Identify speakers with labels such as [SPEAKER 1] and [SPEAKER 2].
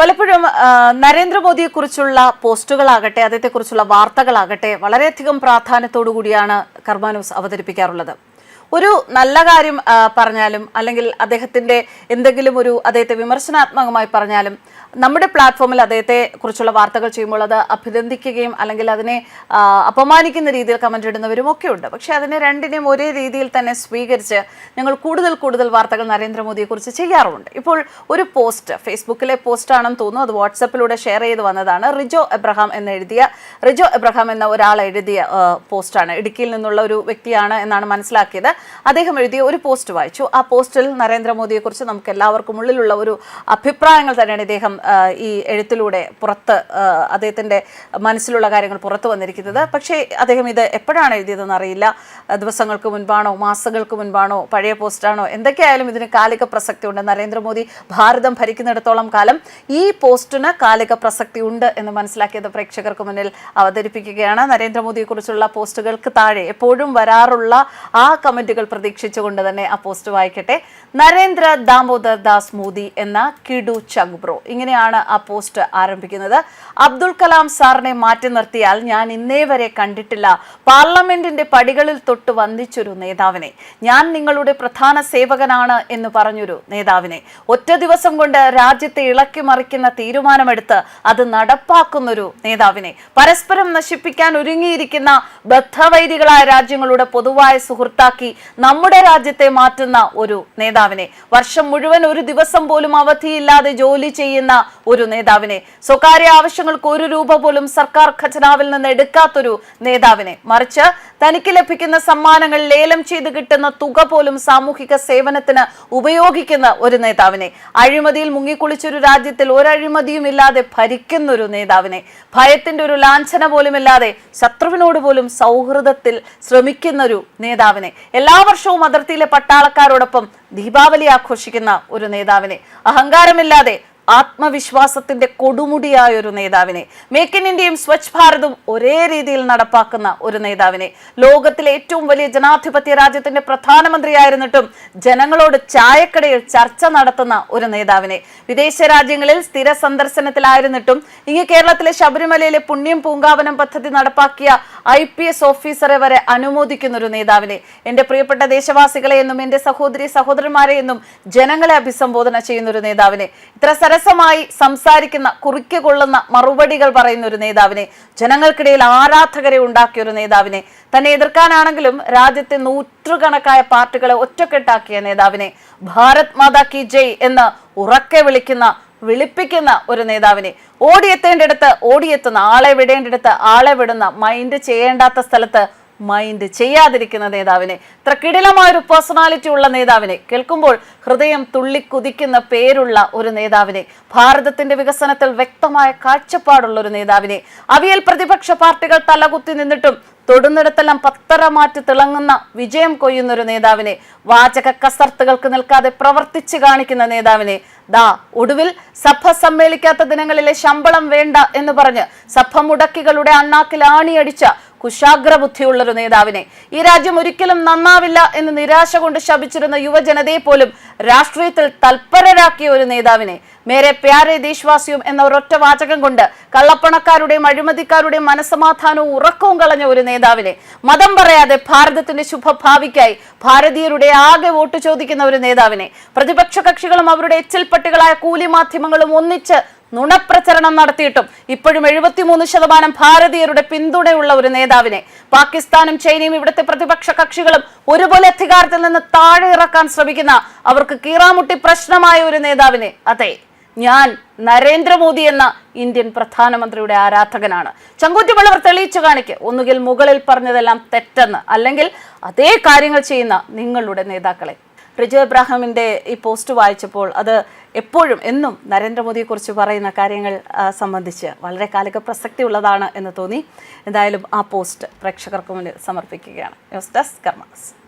[SPEAKER 1] പലപ്പോഴും നരേന്ദ്രമോദിയെ നരേന്ദ്രമോദിയെക്കുറിച്ചുള്ള പോസ്റ്റുകളാകട്ടെ അദ്ദേഹത്തെക്കുറിച്ചുള്ള വാർത്തകളാകട്ടെ വളരെയധികം പ്രാധാന്യത്തോടു കൂടിയാണ് കർമാനൂസ് അവതരിപ്പിക്കാറുള്ളത്. ഒരു നല്ല കാര്യം പറഞ്ഞാലും അല്ലെങ്കിൽ അദ്ദേഹത്തിന്റെ എന്തെങ്കിലും ഒരു അദ്ദേഹത്തെ വിമർശനാത്മകമായി പറഞ്ഞാലും നമ്മുടെ പ്ലാറ്റ്ഫോമിൽ അദ്ദേഹത്തെ കുറിച്ചുള്ള വാർത്തകൾ ചെയ്യുമ്പോൾ അത് അഭിനന്ദിക്കുകയും അല്ലെങ്കിൽ അതിനെ അപമാനിക്കുന്ന രീതിയിൽ കമന്റ് ഇടുന്നവരും ഒക്കെ ഉണ്ട്. പക്ഷേ അതിനെ രണ്ടിനെയും ഒരേ രീതിയിൽ തന്നെ സ്വീകരിച്ച് ഞങ്ങൾ കൂടുതൽ കൂടുതൽ വാർത്തകൾ നരേന്ദ്രമോദിയെക്കുറിച്ച് ചെയ്യാറുമുണ്ട് ഇപ്പോൾ ഒരു പോസ്റ്റ് ഫേസ്ബുക്കിലെ പോസ്റ്റ് ആണെന്ന് തോന്നുന്നു. അത് വാട്സപ്പിലൂടെ ഷെയർ ചെയ്ത് വന്നതാണ്. റിജോ എബ്രഹാം എന്ന് എഴുതിയ റിജോ എബ്രഹാം എന്ന ഒരാൾ എഴുതിയ പോസ്റ്റാണ് ഇടുക്കിയിൽ നിന്നുള്ള ഒരു വ്യക്തിയാണ് എന്നാണ് മനസ്സിലാക്കിയത്. അദ്ദേഹം എഴുതിയ ഒരു പോസ്റ്റ് വായിച്ചു. ആ പോസ്റ്റിൽ നരേന്ദ്രമോദിയെക്കുറിച്ച് നമുക്ക് എല്ലാവർക്കും ഉള്ളിലുള്ള ഒരു അഭിപ്രായങ്ങൾ തന്നെയാണ് ഇദ്ദേഹം ഈ എഴുത്തിലൂടെ പുറത്ത് അദ്ദേഹത്തിന്റെ മനസ്സിലുള്ള കാര്യങ്ങൾ പുറത്തു വന്നിരിക്കുന്നത്. പക്ഷേ അദ്ദേഹം ഇത് എപ്പോഴാണ് എഴുതിയതെന്ന് അറിയില്ല. ദിവസങ്ങൾക്ക് മുൻപാണോ മാസങ്ങൾക്ക് മുൻപാണോ പഴയ പോസ്റ്റാണോ എന്തൊക്കെയായാലും ഇതിന് കാലിക പ്രസക്തി ഉണ്ട്. നരേന്ദ്രമോദി ഭാരതം ഭരിക്കുന്നിടത്തോളം കാലം ഈ പോസ്റ്റിന് കാലിക പ്രസക്തി ഉണ്ട് എന്ന് മനസ്സിലാക്കിയത് പ്രേക്ഷകർക്ക് മുന്നിൽ അവതരിപ്പിക്കുകയാണ്. നരേന്ദ്രമോദിയെക്കുറിച്ചുള്ള പോസ്റ്റുകൾക്ക് താഴെ എപ്പോഴും വരാറുള്ള ആ കമന്റുകൾ പ്രതീക്ഷിച്ചുകൊണ്ട് തന്നെ ആ പോസ്റ്റ് വായിക്കട്ടെ. നരേന്ദ്ര ദാമോദർ ദാസ് മോദി എന്ന കിഡു ചങ്ബ്രോ ഇങ്ങനെയാണ് ആ പോസ്റ്റ് ആരംഭിക്കുന്നത്. അബ്ദുൾ കലാം സാറിനെ മാറ്റി നിർത്തിയാൽ ഞാൻ ഇന്നേ വരെ കണ്ടിട്ടില്ല. പാർലമെന്റിന്റെ പടികളിൽ തൊട്ട് വന്ദിച്ചൊരു നേതാവിനെ. ഞാൻ നിങ്ങളുടെ പ്രധാന സേവകനാണ് എന്ന് പറഞ്ഞൊരു നേതാവിനെ. ഒറ്റ ദിവസം കൊണ്ട് രാജ്യത്തെ ഇളക്കി മറിക്കുന്ന തീരുമാനമെടുത്ത് അത് നടപ്പാക്കുന്നൊരു നേതാവിനെ. പരസ്പരം നശിപ്പിക്കാൻ ഒരുങ്ങിയിരിക്കുന്ന ബദ്ധവൈരികളായ രാജ്യങ്ങളുടെ പൊതുവായ സുഹൃത്താക്കി നമ്മുടെ രാജ്യത്തെ മാറ്റുന്ന ഒരു നേതാവിനെ. വർഷം മുഴുവൻ ഒരു ദിവസം പോലും അവധിയില്ലാതെ ജോലി ചെയ്യുന്ന ഒരു നേതാവിനെ. സ്വകാര്യ ആവശ്യങ്ങൾക്ക് ഒരു രൂപ പോലും സർക്കാർ ഖജനാവിൽ നിന്ന് എടുക്കാത്തൊരു നേതാവിനെ. മറിച്ച് തനിക്ക് ലഭിക്കുന്ന സമ്മാനങ്ങൾ ലേലം ചെയ്ത് കിട്ടുന്ന തുക പോലും സാമൂഹിക സേവനത്തിന് ഉപയോഗിക്കുന്ന ഒരു നേതാവിനെ. അഴിമതിയിൽ മുങ്ങിക്കുളിച്ചൊരു രാജ്യത്തിൽ ഒരഴിമതിയും ഇല്ലാതെ ഭരിക്കുന്ന ഒരു നേതാവിനെ. ഭയത്തിന്റെ ഒരു ലാഞ്ചന പോലും ഇല്ലാതെ ശത്രുവിനോട് പോലും സൗഹൃദത്തിൽ ശ്രമിക്കുന്ന ഒരു നേതാവിനെ. എല്ലാ വർഷവും അതിർത്തിയിലെ പട്ടാളക്കാരോടൊപ്പം ദീപാവലി ആഘോഷിക്കുന്ന ഒരു നേതാവിനെ. അഹങ്കാരമില്ലാതെ ആത്മവിശ്വാസത്തിന്റെ കൊടുമുടിയായ ഒരു നേതാവിനെ. മേക്ക് ഇൻ ഇന്ത്യയും സ്വച്ഛ് ഭാരതും ഒരേ രീതിയിൽ നടപ്പാക്കുന്ന ഒരു നേതാവിനെ. ലോകത്തിലെ ഏറ്റവും വലിയ ജനാധിപത്യ രാജ്യത്തിന്റെ പ്രധാനമന്ത്രിയായിരുന്നിട്ടും ജനങ്ങളോട് ചായക്കടയിൽ ചർച്ച നടത്തുന്ന ഒരു നേതാവിനെ. വിദേശ രാജ്യങ്ങളിൽ സ്ഥിര സന്ദർശനത്തിലായിരുന്നിട്ടും ഇങ്ങ് കേരളത്തിലെ ശബരിമലയിലെ പുണ്യം പൂങ്കാവനം പദ്ധതി നടപ്പാക്കിയ ഐ പി എസ് ഓഫീസറെ വരെ അനുമോദിക്കുന്ന ഒരു നേതാവിനെ. എന്റെ പ്രിയപ്പെട്ട ദേശവാസികളെ എന്നും എന്റെ സഹോദരി സഹോദരന്മാരെ എന്നും ജനങ്ങളെ അഭിസംബോധന ചെയ്യുന്ന ഒരു നേതാവിനെ. ഇത്ര സരസമായി സംസാരിക്കുന്ന കുറിക്ക് കൊള്ളുന്ന മറുപടികൾ പറയുന്ന ഒരു നേതാവിനെ. ജനങ്ങൾക്കിടയിൽ ആരാധകരെ ഉണ്ടാക്കിയ ഒരു നേതാവിനെ. തന്നെ എതിർക്കാനാണെങ്കിലും രാജ്യത്തെ നൂറ്റുകണക്കായ പാർട്ടികളെ ഒറ്റക്കെട്ടാക്കിയ നേതാവിനെ. ഭാരത് മാതാ കി ജയ് എന്ന് ഉറക്കെ വിളിക്കുന്ന വിളിപ്പിക്കുന്ന ഒരു നേതാവിനെ. ഓടിയെത്തേണ്ടിടത്ത് ഓടിയെത്തുന്ന ആളെ വിടേണ്ടിടത്ത് ആളെ വിടുന്ന മൈൻഡ് ചെയ്യേണ്ടാത്ത സ്ഥലത്ത് മൈൻഡ് ചെയ്യാതിരിക്കുന്ന നേതാവിനെ. ഇത്ര കിടിലമായ ഒരു പേഴ്സണാലിറ്റി ഉള്ള നേതാവിനെ കേൾക്കുമ്പോൾ ഹൃദയം തുള്ളിക്കുതിക്കുന്ന പേരുള്ള ഒരു നേതാവിനെ ഭാരതത്തിന്റെ വികസനത്തിൽ വ്യക്തമായ കാഴ്ചപ്പാടുള്ള ഒരു നേതാവിനെ അവിയൽ പ്രതിപക്ഷ പാർട്ടികൾ തലകുത്തി നിന്നിട്ടും തൊടുന്നിടത്തെല്ലാം പത്തര മാറ്റി തിളങ്ങുന്ന വിജയം കൊയ്യുന്ന ഒരു നേതാവിനെ വാചക കസർത്തുകൾക്ക് നിൽക്കാതെ പ്രവർത്തിച്ചു കാണിക്കുന്ന നേതാവിനെ ദാ ഒടുവിൽ സഭ സമ്മേളിക്കാത്ത ദിനങ്ങളിലെ ശമ്പളം വേണ്ട എന്ന് പറഞ്ഞ് സഭ മുടക്കികളുടെ അണ്ണാക്കിൽ ആണിയടിച്ച കുശാഗ്ര ബുദ്ധിയുള്ള ഒരു നേതാവിനെ. ഈ രാജ്യം ഒരിക്കലും നന്നാവില്ല എന്ന് നിരാശ കൊണ്ട് ശപിച്ചിരുന്ന യുവജനതയെ പോലും രാഷ്ട്രീയത്തിൽ തൽപരരാക്കിയ ഒരു നേതാവിനെ. മേരെ പ്യാരെ ദേശവാസിയും എന്ന ഒരൊറ്റ വാചകം കൊണ്ട് കള്ളപ്പണക്കാരുടെയും അഴിമതിക്കാരുടെയും മനസ്സമാധാനവും ഉറക്കവും കളഞ്ഞ ഒരു നേതാവിനെ. മതം പറയാതെ ഭാരതത്തിന്റെ ശുഭഭാവിക്കായി ഭാരതീയരുടെ ആകെ വോട്ട് ചോദിക്കുന്ന ഒരു നേതാവിനെ. പ്രതിപക്ഷ കക്ഷികളും അവരുടെ എച്ചിൽപ്പട്ടികളായ കൂലി മാധ്യമങ്ങളും ഒന്നിച്ച് നുണപ്രചരണം നടത്തിയിട്ടും ഇപ്പോഴും എഴുപത്തിമൂന്ന് ശതമാനം ഭാരതീയരുടെ പിന്തുണയുള്ള ഒരു നേതാവിനെ. പാകിസ്ഥാനും ചൈനയും ഇവിടുത്തെ പ്രതിപക്ഷ കക്ഷികളും ഒരുപോലെ അധികാരത്തിൽ നിന്ന് താഴെ ഇറക്കാൻ ശ്രമിക്കുന്ന അവർക്ക് കീറാമുട്ടി പ്രശ്നമായ ഒരു നേതാവിനെ. അതെ ഞാൻ നരേന്ദ്രമോദി എന്ന ഇന്ത്യൻ പ്രധാനമന്ത്രിയുടെ ആരാധകനാണ്. ചങ്കൂറ്റുമുള്ളവർ തെളിയിച്ചു കാണിക്ക്. ഒന്നുകിൽ മുകളിൽ പറഞ്ഞതെല്ലാം തെറ്റെന്ന് അല്ലെങ്കിൽ അതേ കാര്യങ്ങൾ ചെയ്യുന്ന നിങ്ങളുടെ നേതാക്കളെ. റിജു എബ്രാഹിമിന്റെ ഈ പോസ്റ്റ് വായിച്ചപ്പോൾ അത് എപ്പോഴും എന്നും നരേന്ദ്രമോദിയെക്കുറിച്ച് പറയുന്ന കാര്യങ്ങൾ സംബന്ധിച്ച് വളരെ കാലിക പ്രസക്തി ഉള്ളതാണ് എന്ന് തോന്നി. എന്തായാലും ആ പോസ്റ്റ് പ്രേക്ഷകർക്ക് മുന്നിൽ സമർപ്പിക്കുകയാണ്. News desk karmas